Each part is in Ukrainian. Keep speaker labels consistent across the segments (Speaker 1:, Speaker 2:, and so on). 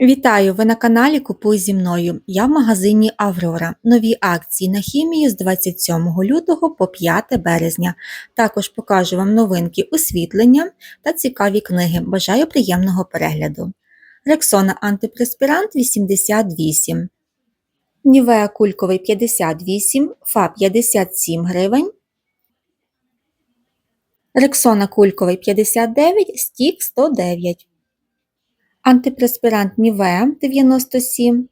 Speaker 1: Вітаю! Ви на каналі Купуй зі мною. Я в магазині Аврора. Нові акції на хімію з 27 лютого по 5 березня. Також покажу вам новинки освітлення та цікаві книги. Бажаю приємного перегляду. Рексона антипреспірант 88. Нівеа кульковий 58, Фа 57 гривень. Рексона кульковий 59, стік 109. Антипреспірант Нівеа 97.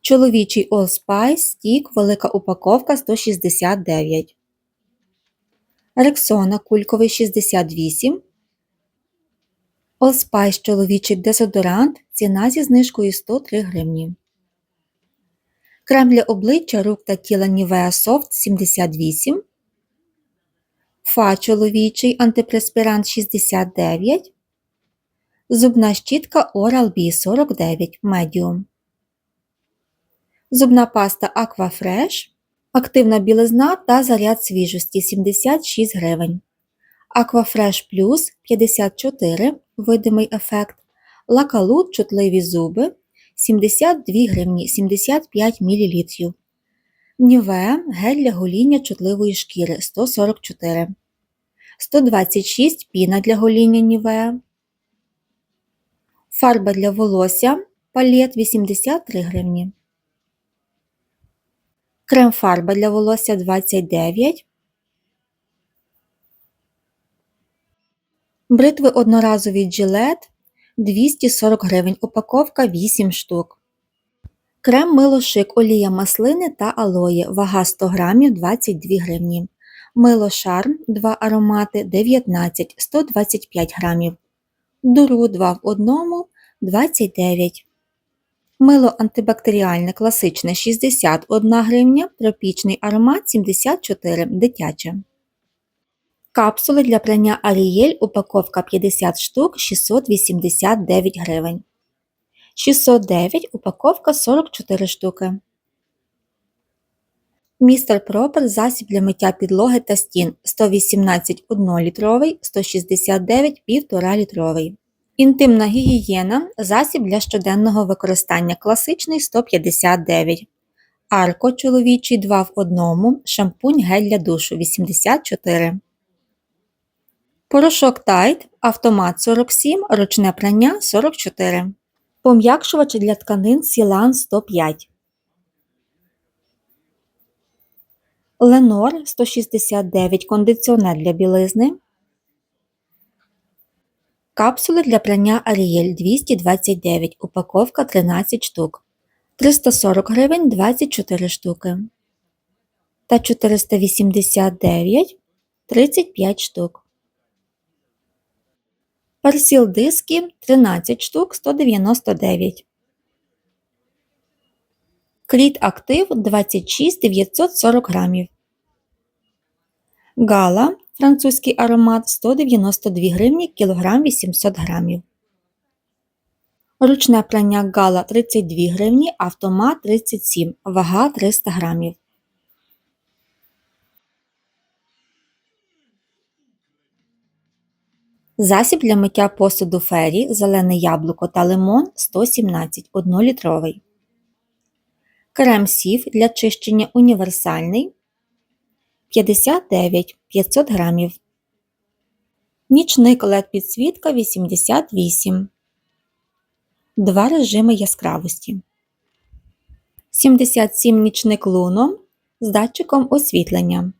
Speaker 1: Чоловічий Allspice стік, велика упаковка 169. Рексона кульковий 68. Allspice чоловічий дезодорант. Ціна зі знижкою 103 гривні. Крем для обличчя рук та тіла Nivea Soft 78. Фа чоловічий антипреспірант 69. Зубна щітка Oral-B 49 Medium. Зубна паста Aquafresh. Активна білизна та заряд свіжості 76 гривень. Aquafresh Plus 54 видимий ефект. Лакалут чутливі зуби 72 гривні 75 мл. Ніве гель для гоління чутливої шкіри 144 126 піна для гоління Ніве. Фарба для волосся палет 83 гривні. Крем фарба для волосся 29. Бритви одноразові джилет 240 гривень. Упаковка 8 штук. Крем мило шик олія маслини та алої. Вага 100 грамів 22 гривні. Мило шарм 2 аромати 19 125 грамів. Дуру 2 в 1 29 Мило антибактеріальне класичне 61 гривня, тропічний аромат 74 дитяче. Капсули для прання Арієль упаковка 50 штук 689 гривень. 609 упаковка 44 штуки. Містер Пропер засіб для миття підлоги та стін 118 1-літровий, 169 1,5 літровий. Інтимна гігієна засіб для щоденного використання класичний 159. Арко чоловічий 2 в 1, шампунь гель для душу 84. Порошок Тайт, автомат 47, ручне прання 44. Пом'якшувачі для тканин Сілан 105. Ленор 169 кондиціонер для білизни. Капсули для прання Аріель 229, упаковка 13 штук. 340 гривень 24 штуки. Та 489 35 штук. Персіл диски 13 штук 199. Кріт актив 26 940 грамів. Гала французький аромат 192 гривні кілограм 800 грамів. Ручне прання гала 32 гривні, автомат 37, вага 300 грамів. Засіб для миття посуду фері, зелене яблуко та лимон 117 1-літровий. Крем сів для чищення універсальний 59 500 грамів. Нічник LED підсвітка 88. Два режими яскравості. 77 нічник луно з датчиком освітлення.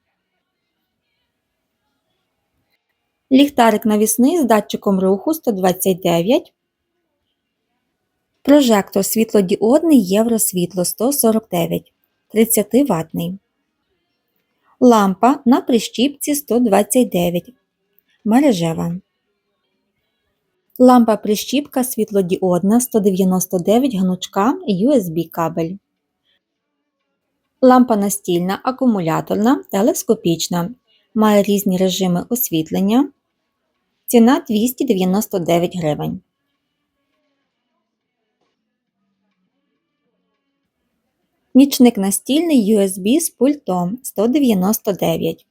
Speaker 1: Ліхтарик навісний з датчиком руху 129. Прожектор світлодіодний Євросвітло 149 30 ватний. Лампа на прищіпці 129. Мережева. Лампа прищіпка світлодіодна 199 гнучка USB кабель. Лампа настільна акумуляторна телескопічна. Має різні режими освітлення. Ціна 299 гривень. Нічник настільний USB з пультом 199.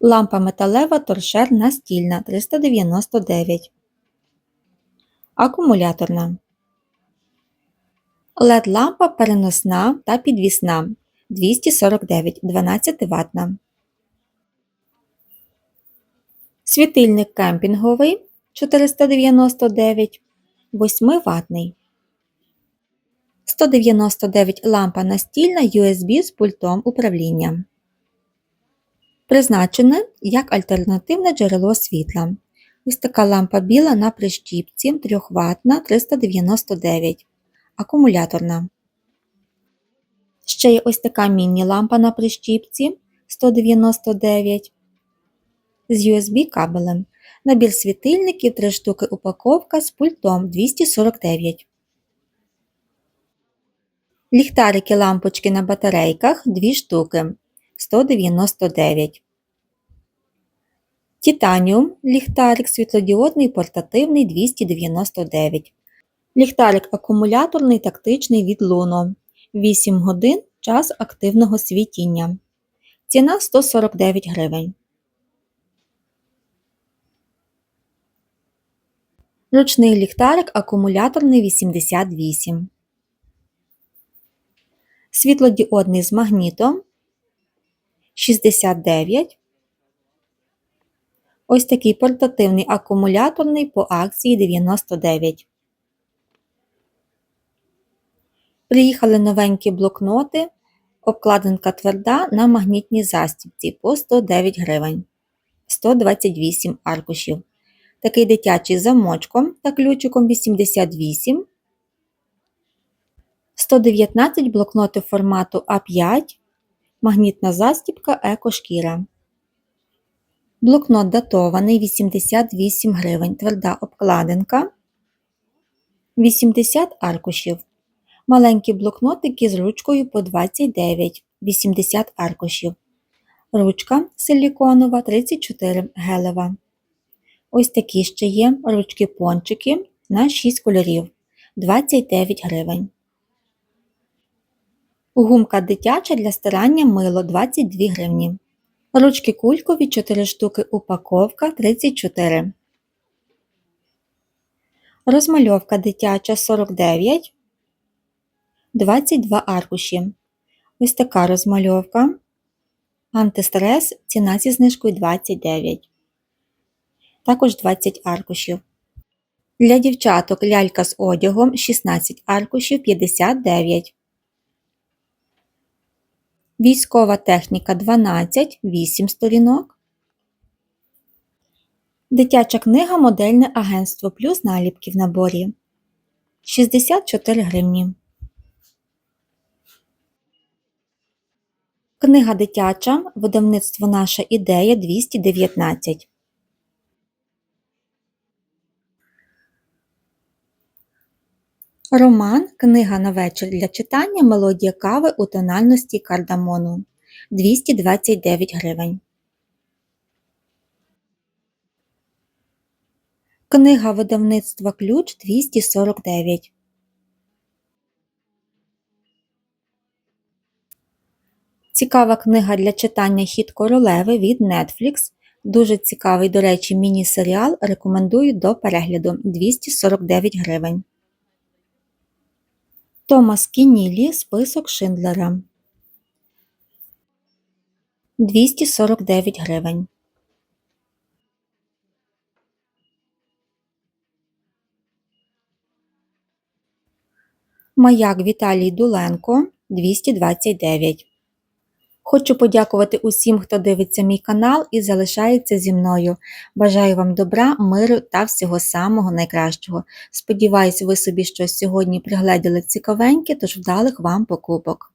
Speaker 1: Лампа металева торшер настільна 399. Акумуляторна. LED лампа переносна та підвісна 249 12 ватна. Світильник кемпінговий 499 8 ватний. 199 лампа настільна USB з пультом управління. Призначене як альтернативне джерело світла. Ось така лампа біла на прищіпці 3 ватна 399 акумуляторна. Ще є ось така міні-лампа на прищіпці 199 з USB кабелем. Набір світильників 3 штуки упаковка з пультом 249. Ліхтарики лампочки на батарейках 2 штуки 199. Титаніум ліхтарик світлодіодний портативний 299. Ліхтарик акумуляторний тактичний від Luno 8 годин час активного світіння. Ціна 149 гривень. Ручний ліхтарик акумуляторний 88. Світлодіодний з магнітом 69. Ось такий портативний акумуляторний по акції 99. Приїхали новенькі блокноти, обкладинка тверда на магнітній застібці по 109 гривень, 128 аркушів. Такий дитячий замочком та ключиком 88, 119 блокноти формату А5, магнітна застібка екошкіра. Блокнот датований 88 гривень, тверда обкладинка, 80 аркушів. Маленькі блокнотики з ручкою по 29, 80 аркушів. Ручка силіконова 34 гелева. Ось такі ще є ручки-пончики на 6 кольорів 29 гривень. Гумка дитяча для стирання мило 22 гривні. Ручки кулькові 4 штуки упаковка 34. Розмальовка дитяча 49. 22 аркуші. Ось така розмальовка. Антистрес ціна зі знижкою 29. Також 20 аркушів. Для дівчаток лялька з одягом 16 аркушів 59. Військова техніка 12, 8 сторінок. Дитяча книга Модельне агентство плюс наліпки в наборі 64 гривні. Книга дитяча. Видавництво Наша ідея 219. Роман Книга на вечір для читання Мелодія кави у тональності кардамону 229 гривень. Книга видавництва Ключ 249. Цікава книга для читання Хід королеви від Netflix. Дуже цікавий, до речі, міні-серіал. Рекомендую до перегляду 249 гривень. Томас Кінілі Список Шиндлера 249 гривень. Маяк Віталій Дуленко 229. Хочу подякувати усім, хто дивиться мій канал і залишається зі мною. Бажаю вам добра, миру та всього самого найкращого. Сподіваюсь, ви собі щось сьогодні пригледіли цікавеньке, тож вдалих вам покупок.